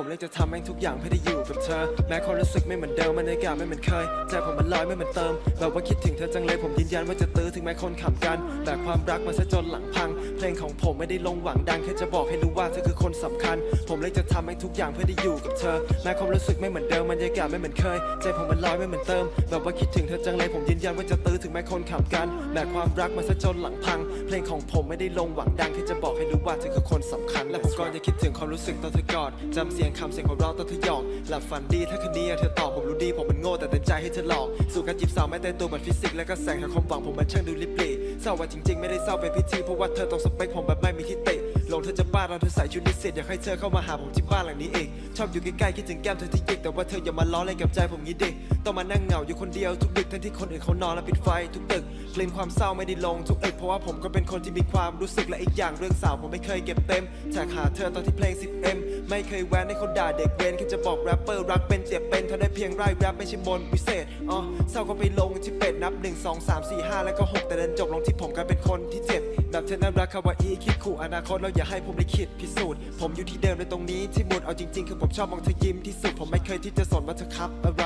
ผมเลยจะทำแม่งทุกอย่างเพื่อได้อยู่กับเธอ แม้ความรู้สึกไม่เหมือนเดิมบรรยากาศไม่เหมือนเคยใจผมมันลอยไม่เหมือนเติม แบบว่าคิดถึงเธอจังเลยผมยืนยันว่าจะตื้อถึงแม้คนขำกันแต่ความรักมันซะจนหลังพัง เพลงของผมไม่ได้ลงหวังดังแค่จะบอกให้รู้ว่าเธอคือคนสำคัญ ผมเลยจะทำแม่งทุกอย่างเพื่อได้อยู่กับเธอ แม้ความรู้สึกไม่เหมือนเดิมบรรยากาศไม่เหมือนเคยใจผมมันลอยไม่เหมือนเติม แบบว่าคิดถึงเธอจังเลยผมยืนยันว่าจะตื้อถึงแม้คนขำกันแต่ความรักมันซะจนหลังพัง เพลงของผมไม่ได้ลงหวังดังแค่จะบอกให้รู้ว่าเธอคือคนสำคัญ และผมก็จะคิดถึงความรู้สึกตอนเธอกอดจำเสียงคำเสียงของเราตอนเธอหยอก หลับฝันดีถ้าคืนนี้เธอตอบผมรู้ดีผมมันโง่แต่เต็มใจให้เธอหลอก สู่การจีบสาวไม่แต่ตัวเหมือนฟิสิกส์และก็แสงแห่งความหวังผมมันช่างดูลิบลี่เศร้าว่าจริงๆไม่ได้เศร้าเป็นพิธีเพราะว่าเธอต้องสเปคผมแบบไม่มีที่ติลงเธอจะบ้าเราเธอใส่ชุดนิสิตอยากให้เธอเข้ามาหาผมที่บ้านหลังนี้อีก ชอบอยู่ใกล้ๆคิดถึงแก้มเธอที่ยิกแต่ว่าเธออย่ามาล้อเล่นกับใจผมงี้ดิต้องมานั่งเหงาอยู่คนเดียวทุกดึกทั้งที่คนอื่นเขานอนแล้วปิดไฟทุกตึกกลิ่นความเศร้าไม่ได้ลงทุกอึกเพราะว่าผมก็เป็นคนที่มีความรู้สึกและอีกอย่างเรื่องสาวผมไม่เคยเก็บเต็มแท็กหาเธอตอนที่เพลง 10M ไม่เคยแวนให้คนด่าเด็กเวนแค่จะบอกแรปเปอร์รักเป็นเจ็บเป็นเธอได้เพียงไร่แรปไม่ใช่มนต์วิเศษอ๋อเศร้าก็ไปลงที่เป็ดนับ 1 2 3 4 5 แล้วก็ 6 แต่เดินจบลงที่ผมกลายเป็นคนที่เจ็บแบบเธอน่ารักคาวาอีคิดขู่อนาคตเราอย่าให้ผมได้คิดพิสูจน์ผมอยู่ที่เดิมในตรงนี้ที่หมุดเอาจริงๆคือผมชอบมองเธอยิ้มที่สุด ผมไม่เคยที่จะสนว่าเธอครับอะไร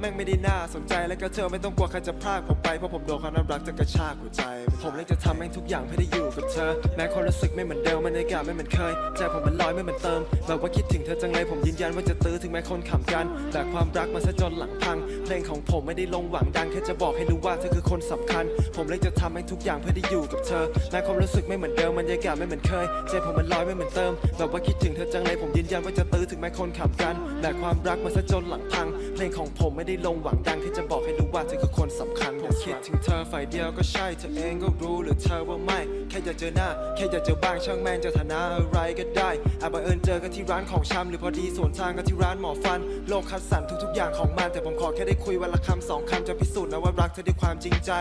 แม่งไม่ได้น่าสนใจและก็เธอไม่ต้องกลัวใครจะพรากผมไปเพราะผมโดนความน่ารักจะกระชากหัวใจ ผมเลยจะทำแม่งทุกอย่างเพื่อได้อยู่กับเธอ แม้ความรู้สึกไม่เหมือนเดิมบรรยากาศไม่เหมือนเคยใจผมมันลอยไม่เหมือนเติมแบบว่าคิดถึงเธอจังเลยผมยืนยันว่าจะตื้อถึงแม้คนขำกันแต่ความรักมันซะจนหลังพังเพลงของผมไม่ได้ลงหวังดังแค่จะบอกให้รู้ว่าเธอคือคนสำคัญ ผมเลยจะทำแม่งทุกอย่างเพื่อได้อยู่กับเธอแม้ความรู้สึกไม่เหมือนเดิมบรรยากาศไม่เหมือนเคยใจผมมันลอยไม่เหมือนเติมแบบว่าคิดถึงเธอจังเลยผมยืนยันว่าจะตื้อถึงแม้คนขำกันแต่ความรักมันซะจนหลังพังเพลงของผมไม่ได้ลงหวังดังแค่จะบอกให้รู้ว่าเธอคือคนสำคัญผมคิดถึงเธอฝ่ายเดียวก็ใช่เธอเองก็รู้หรือเธอว่าไม่ แค่อยากเจอหน้า แค่อยากเจอบ้างช่างแม่งจะฐานะอะไรก็ได้อาบังเอิญเจอกันที่ร้านของชำหรือพอดีสวนทางกันที่ร้านหมอฟัน โลกคัดสรรทุกๆอย่างของมัน แต่ผมขอแค่ได้คุยวันละคำสองคำจะพิสูจน์นะว่ารักเธอด้วยความจริงใจ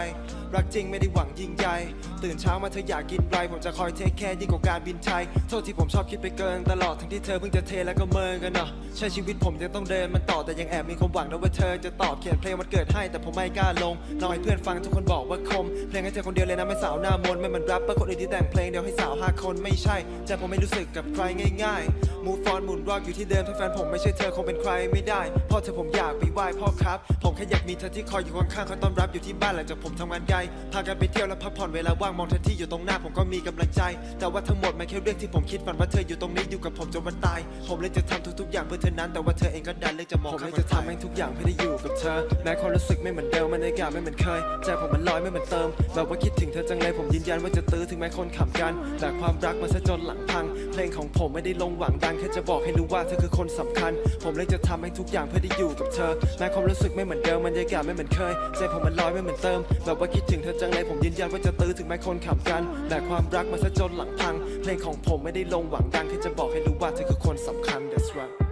รักจริงไม่ได้หวังยิ่งใหญ่ตื่นเช้ามาเธออยากกินไรผมจะคอยเทคแคร์ยิ่งกว่าการบินไทยโทษที่ผมชอบคิดไปเกินตลอดทั้งที่เธอเพิ่งจะเทแล้วก็เมินกันเนาะใช้ชีวิตผมยังต้องเดินมันต่อแต่ยังแอบมีความหวังนะว่าเธอจะตอบเขียนเพลงวันเกิดให้แต่ผมไม่กล้าลงลองให้เพื่อนฟังทุกคนบอกว่าคม เพลงให้เธอคนเดียวเลยนะไม่สาวหน้ามนไม่เหมือนแรปเปอร์คนอื่นที่แต่งเพลงเดียวให้สาวห้าคนไม่ใช่ใจผมไม่รู้สึกกับใครง่าย ๆ มูฟอนหมุนรอกอยู่ที่เดิมถ้าแฟนผมไม่ใช่เธอคงเป็นใครไม่ได้เพราะเธอผมอยากไปไหว้พ่อครับ ผมแค่อยากมีเธอที่คอยอยู่ข้างๆคอยต้อนรับอยู่ที่บ้านหลังจากผมทำงานไกลพากันไปเที่ยวและพักผ่อนเวลาว่างมองเธอที่อยู่ตรงหน้าผมก็มีกำลังใจ แต่ว่าทั้งหมดมันแค่เรื่องที่ผมคิดฝันว่าเธออยู่ตรงนี้อยู่กับผมจนวันตาย ผมเลยจะทำทุกๆอย่างเพื่อเธอนั้น แต่ว่าเธอเองก็ดันเลยจะมองผมเลยจะทำแม่งทุกอย่างเพื่อได้อยู่กับเธอแม้ความรู้สึกไม่เหมือนเดิมบรรยากาศไม่เหมือนเคยใจผมมันลอยไม่เหมือนเติมแบบว่าคิดถึงเธอจังเลยผมยืนยันว่าจะตื้อถึงแม้คนขำกันแต่ความรักมันซะจนหลังพังเพลงของผมไม่ได้ลงหวังดังแค่จะบอกให้รู้ว่าเธอคือคนสำคัญ ผมเลยจะทำให้ทุกอย่างเพื่อได้อยู่กับเธอ แม้ความรู้สึกไม่เหมือนเดิมบรรยากาศไม่เหมือนเคยใจผมมันลอยไม่เหมือนเติมแบบว่าคิดถึงเธอจังเลยผมยืนยันว่าจะตื้อถึงแม้คนขำกันแต่ความรักมันซะจนหลังพัง เพลงของผมไม่ได้ลงหวังดังแค่จะบอกให้รู้ว่าเธอคือคนสำคัญ That's right